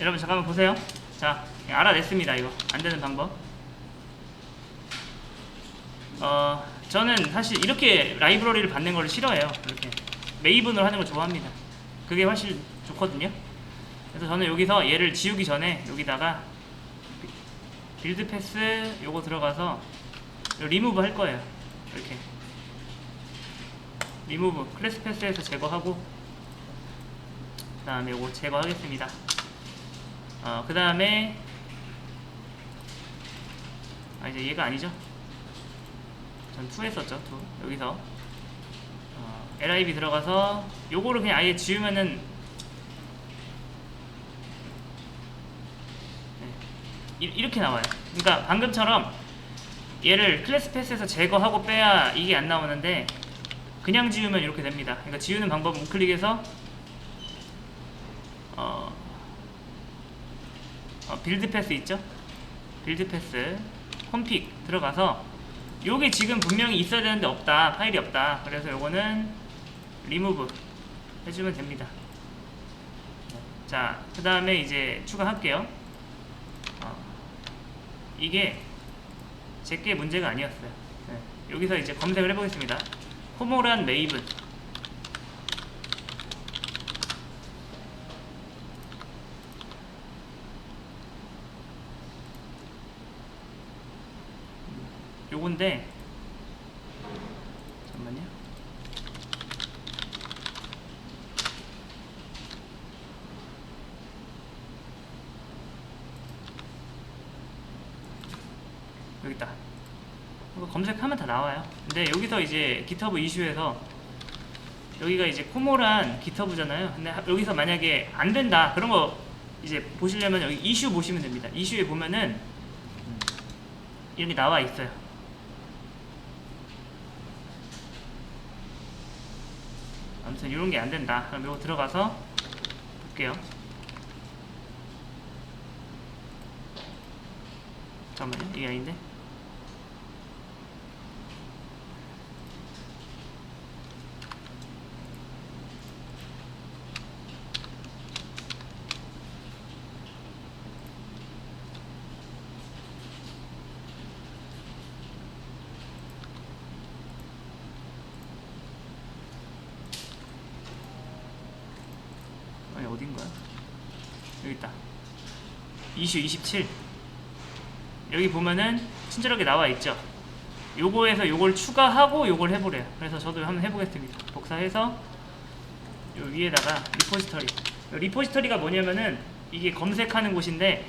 여러분 잠깐만 보세요. 자, 알아냈습니다. 이거 안 되는 방법. 어, 저는 사실 이렇게 라이브러리를 받는 걸 싫어해요. 이렇게 메이븐으로 하는 걸 좋아합니다. 그게 훨씬 좋거든요. 그래서 저는 여기서 얘를 지우기 전에 여기다가 비- 빌드 패스 요거 들어가서 리무브 할 거예요. 이렇게 리무브 클래스 패스에서 제거하고 그 다음에 요거 제거하겠습니다. 어, 그 다음에 아 이제 얘가 아니죠? 전 2 했었죠 2 여기서. 어, lib 들어가서 요거를 그냥 아예 지우면은 네, 이- 이렇게 나와요. 그러니까 방금처럼 얘를 클래스 패스에서 제거하고 빼야 이게 안 나오는데 그냥 지우면 이렇게 됩니다. 그러니까 지우는 방법은 우클릭해서 어, 빌드 패스 있죠? 빌드 패스. 홈픽 들어가서 요게 지금 분명히 있어야 되는데 없다. 파일이 없다. 그래서 요거는 리무브 해주면 됩니다. 자그 다음에 이제 추가할게요. 어, 이게 제게 문제가 아니었어요. 네, 여기서 이제 검색을 해보겠습니다. 호모란 메이븐 요건데 잠깐만요. 여기 있다. 검색하면 다 나와요. 근데 여기서 이제 기터브 이슈에서 여기가 이제 코모란 기터브잖아요. 근데 하- 여기서 만약에 안 된다 그런 거 이제 보시려면 여기 이슈 보시면 됩니다. 이슈에 보면은 이렇게 나와 있어요. 아무튼 이런 게 안 된다. 그럼 이거 들어가서 볼게요. 잠깐만요. 이게 아닌데. 아니 어딘가요? 여기 있다. 이슈 27. 여기 보면은 친절하게 나와 있죠. 요거에서 요걸 추가하고 요걸 해보래요. 그래서 저도 한번 해보겠습니다. 복사해서 요 위에다가 리포지터리. 요 리포지터리가 뭐냐면은 이게 검색하는 곳인데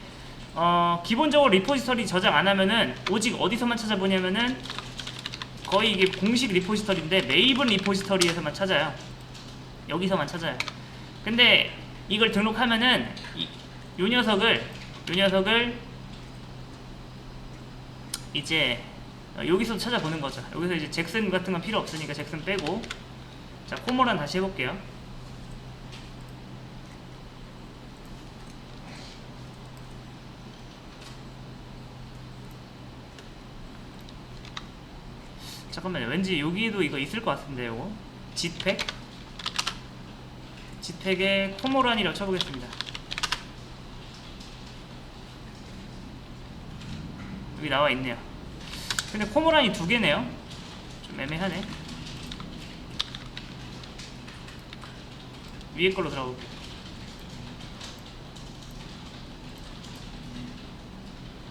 어, 기본적으로 리포지터리 저장 안 하면은 오직 어디서만 찾아보냐면은 거의 이게 공식 리포지터리인데 메이븐 리포지터리에서만 찾아요. 여기서만 찾아요. 근데 이걸 등록하면은 이, 요 녀석을 요 녀석을 이제 어, 여기서 찾아보는 거죠. 여기서 이제 잭슨 같은 건 필요 없으니까 잭슨 빼고 자 코모란 다시 해볼게요. 잠깐만요. 왠지 여기에도 이거 있을 것 같은데 요거 지팩 지팩에 코모란이라고 쳐보겠습니다. 여기 나와 있네요. 근데 코모란이 두 개네요. 좀 애매하네. 위에 걸로 들어가 볼게요.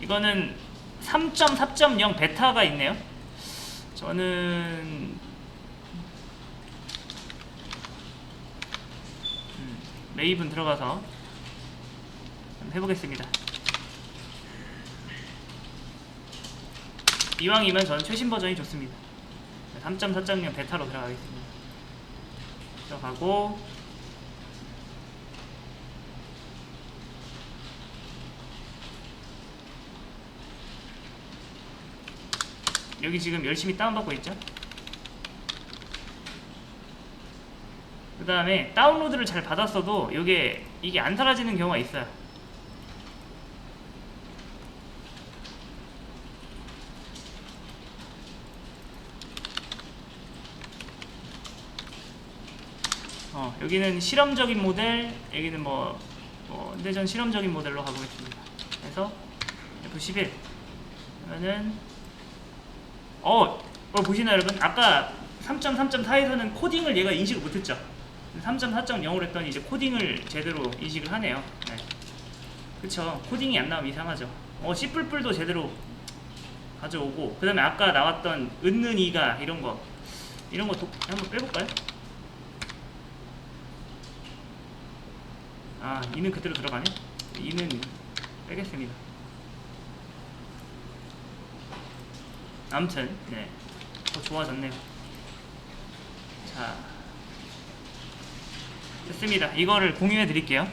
이거는 3.4.0 베타가 있네요. 저는 음, 메이븐 들어가서 해보겠습니다. 이왕이면 저는 최신 버전이 좋습니다. 3.4.0 베타로 들어가겠습니다. 들어가고 여기 지금 열심히 다운받고 있죠? 다음에 다운로드를 잘 받았어도 이게 이게 안 사라지는 경우가 있어요. 어, 여기는 실험적인 모델, 여기는 뭐 어, 근데 전 실험적인 모델로 가보겠습니다. 그래서 F11 그러면은 어, 어 보시나요 여러분? 아까 3.3.4에서는 코딩을 얘가 인식을 못했죠. 3.4.0으로 했더니 이제 코딩을 제대로 인식을 하네요. 네. 그쵸. 코딩이 안 나오면 이상하죠. 어, C 뿔뿔도 제대로 가져오고 그 다음에 아까 나왔던 은는 이가 이런 거 이런 거 도, 한번 빼볼까요? 아 이는 그대로 들어가네 이는 빼겠습니다 아무튼 네 더 좋아졌네요 자 됐습니다. 이거를 공유해 드릴게요